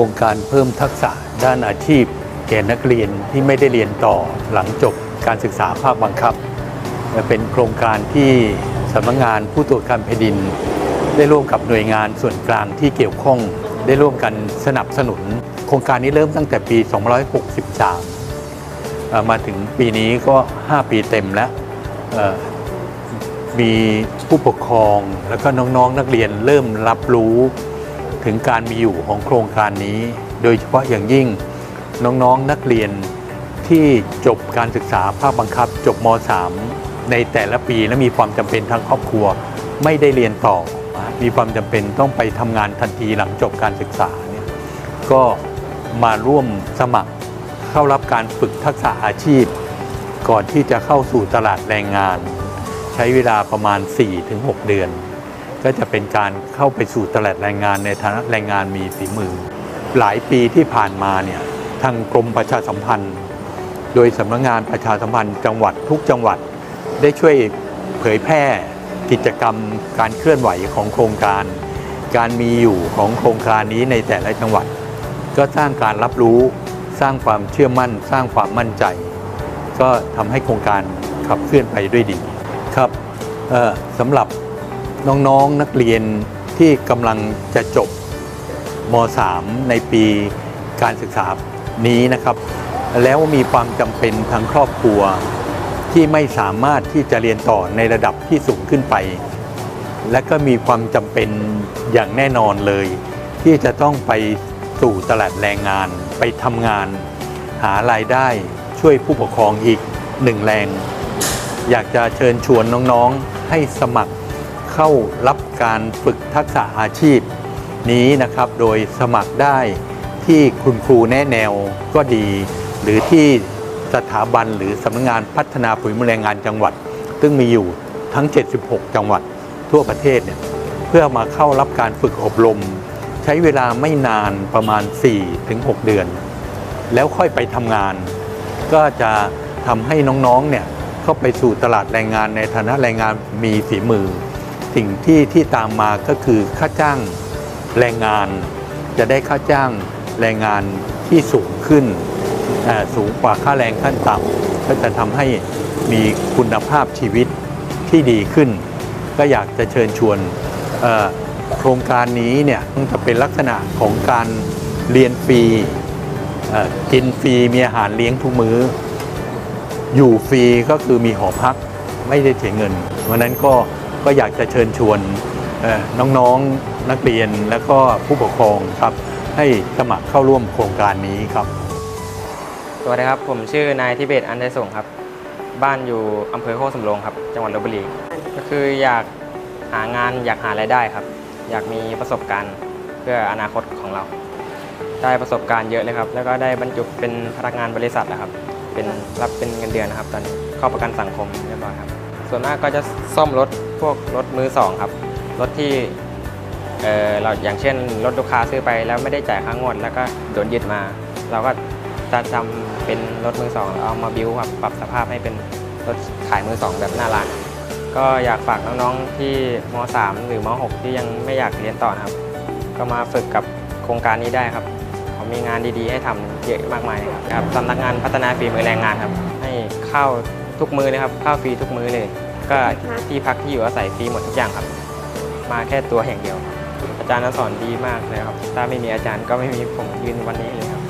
ครงการเพิ่มทักษะด้านอาชีพ แก่นักเรียนที่ไม่ได้เรียนต่อหลังจบการศึกษาภาคบังคับ เป็นโครงการที่สำนักงานผู้ตรวจการแผ่นดิน ได้ร่วมกับหน่วยงานส่วนกลางที่เกี่ยวข้อง ได้ร่วมกันสนับสนุน โครงการนี้เริ่มตั้งแต่ปี 263 มาถึงปีนี้ก็ 5 ปีเต็มแล้วมีผู้ปกครองแล้วก็น้องๆนนักเรียนเริ่มรับรู้ ถึงการมีอยู่ของโครงการนี้ โดยเฉพาะอย่างยิ่งน้องๆนนักเรียนที่จบการศึกษาภาคบังคับจบม .3 ในแต่ละปีและมีความจำเป็นทางครอบครัว ไม่ได้เรียนต่อ มีความจำเป็นต้องไปทำงานทันทีหลังจบการศึกษาเนี่ยก็มาร่วมสมัครเข้ารับการฝึกทักษะอาชีพ ก่อนที่จะเข้าสู่ตลาดแรงงาน ใช้เวลาประมาณ 4-6 เดือน ก็จะเป็นการเข้าไปสู่ตลาดแรงงานในฐานะแรงงานมีฝีมือ หลายปีที่ผ่านมาเนี่ยทางกรมประชาสัมพันธ์ โดยสำนักงานประชาสัมพันธ์จังหวัดทุกจังหวัดได้ช่วยเผยแพร่กิจกรรมการเคลื่อนไหวของโครงการ การมีอยู่ของโครงการนี้ในแต่ละจังหวัด ก็สร้างการรับรู้ สร้างความเชื่อมั่น สร้างความมั่นใจ ก็ทำให้โครงการขับเคลื่อนไปด้วยดีครับสำหรับ น้องๆนักเรียนที่กำลังจะจบม .3 ในปีการศึกษานี้นะครับ แล้วมีความจำเป็นทางครอบครัว ที่ไม่สามารถที่จะเรียนต่อในระดับที่สูงขึ้นไป และก็มีความจำเป็นอย่างแน่นอนเลย ที่จะต้องไปสู่ตลาดแรงงานไปทำงาน หารายได้ช่วยผู้ปกครองอีกหนึ่งแรง อยากจะเชิญชวนน้องๆให้สมัคร เข้ารับการฝึกทักษะอาชีพ นี้นะครับโดยสมัครได้ที่คุณครูแนะแนวก็ดี หรือที่สถาบันหรือสำนักงานพัฒนาปุ๋ยมือแรงงานจังหวัด ซึ่งมีอยู่ทั้ง 76 จังหวัดทั่วประเทศเนี่ยเพื่อมาเข้ารับการฝึกอบรม ใช้เวลาไม่นานประมาณ 4-6 เดือน แล้วค่อยไปทำงาน ก็จะทำให้น้องๆเนี่ยเข้าไปสู่ตลาดแรงงานในฐานะแรงงานมีฝีมือ สิ่งที่ที่ตามมาก็คือค่าจ้างแรงงาน จะได้ค่าจ้างแรงงานที่สูงขึ้นสูงกว่าค่าแรงขั้นต่ำก็จะทำให้มีคุณภาพชีวิตที่ดีขึ้น ก็อยากจะเชิญชวนโครงการนี้เนี่ยจะเป็นลักษณะของการเรียนฟรีกินฟรีมีอาหารเลี้ยงทุกมื้อ อยู่ฟรีก็คือมีหอพักไม่ได้เสียเงินเพราะนั้นก็ ก็อยากจะเชิญชวนน้องๆนักเรียนและก็ผู้ปกครองครับ ให้สมัครเข้าร่วมโครงการนี้ครับ สวัสดีครับ ผมชื่อนายทิเบตอันไดส่งครับ บ้านอยู่อำเภอโคกสำโรงครับ จังหวัดลบบุรี ก็คืออยากหางานอยากหารายได้ครับ อยากมีประสบการณ์เพื่ออนาคตของเรา ได้ประสบการณ์เยอะเลยครับ แล้วก็ได้บรรจุเป็นพนักงานบริษัทนะครับ เป็นรับเป็นเงินเดือนนะครับ ตอนนี้เข้าประกันสังคมเรียบร้อยครับ ส่วนมากก็จะซ่อมรถพวกรถมือสองครับรถที่เออเราอย่างเช่นรถลูกค้าซื้อไปแล้วไม่ได้จ่ายค่างวด แล้วก็โดนยึดมา เราก็จะทำเป็นรถมือสองเอามาบิวครับปรับสภาพให้เป็นรถขายมือสองแบบน้าร้านก็อยากฝากน้องๆที่ม .3 หรือม .6 ที่ยังไม่อยากเรียนต่อนะครับ ก็มาฝึกกับโครงการนี้ได้ครับเขามีงานดีๆ ให้ทำเยอะมากมายครับสำนักงานพัฒนาฝีมือแรงงานครับ ให้เข้า ทุกมือเลยครับข้าวฟรีทุกมื้อเลย ก็ที่พักที่อยู่อาศัยฟรีหมดทุกอย่างครับ มาแค่ตัวอย่างเดียว อาจารย์สอนดีมากเลยครับ ถ้าไม่มีอาจารย์ก็ไม่มีผมยืนวันนี้เลยครับ